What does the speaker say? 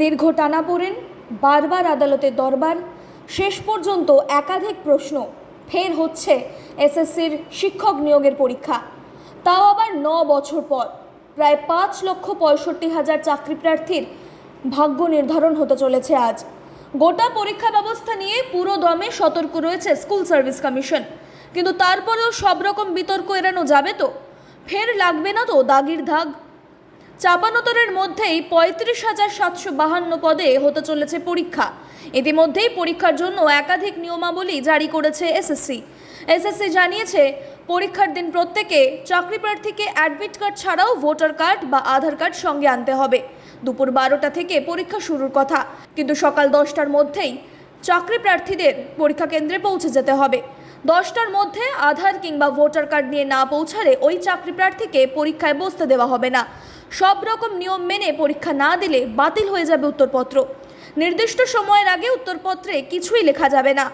দীর্ঘ টানাপোড়েন বারবার আদালতের দরবার, শেষ পর্যন্ত একাধিক প্রশ্ন, ফের হচ্ছে এসএসসির শিক্ষক নিয়োগের পরীক্ষা। তাও আবার ন বছর পর, প্রায় পাঁচ লক্ষ পঁয়ষট্টি হাজার চাকরি প্রার্থীর ভাগ্য নির্ধারণ হতে চলেছে আজ। গোটা পরীক্ষা ব্যবস্থা নিয়ে পুরো দমে সতর্ক রয়েছে স্কুল সার্ভিস কমিশন। কিন্তু তারপরেও সব রকম বিতর্ক এড়ানো যাবে তো? ফের লাগবে না তো দাগির দাগ চাপানোতরের মধ্যেই পঁয়ত্রিশ হাজার সাতশো বাহান্ন পদে হতে চলেছে পরীক্ষা। ইতিমধ্যেই পরীক্ষার জন্য একাধিক নিয়মাবলী জারি করেছে এসএসসি। এসএসসি জানিয়েছে, পরীক্ষার দিন প্রত্যেকে চাকরি প্রার্থীকে অ্যাডমিট কার্ড ছাড়াও ভোটার কার্ড বা আধার কার্ড সঙ্গে আনতে হবে। দুপুর বারোটা থেকে পরীক্ষা শুরুর কথা। কিন্তু সকাল দশটার মধ্যেই চাকরি প্রার্থীদের পরীক্ষা কেন্দ্রে পৌঁছে যেতে হবে। দশটার মধ্যে আধার কিংবা ভোটার কার্ড নিয়ে না পৌঁছালে ওই চাকরি প্রার্থীকে পরীক্ষায় বসতে দেওয়া হবে না। সব রকম নিয়ম মেনে পরীক্ষা না দিলে বাতিল হয়ে যাবে উত্তরপত্র। নির্দিষ্ট সময়ের আগে উত্তরপত্রে কিছুই লেখা যাবে না।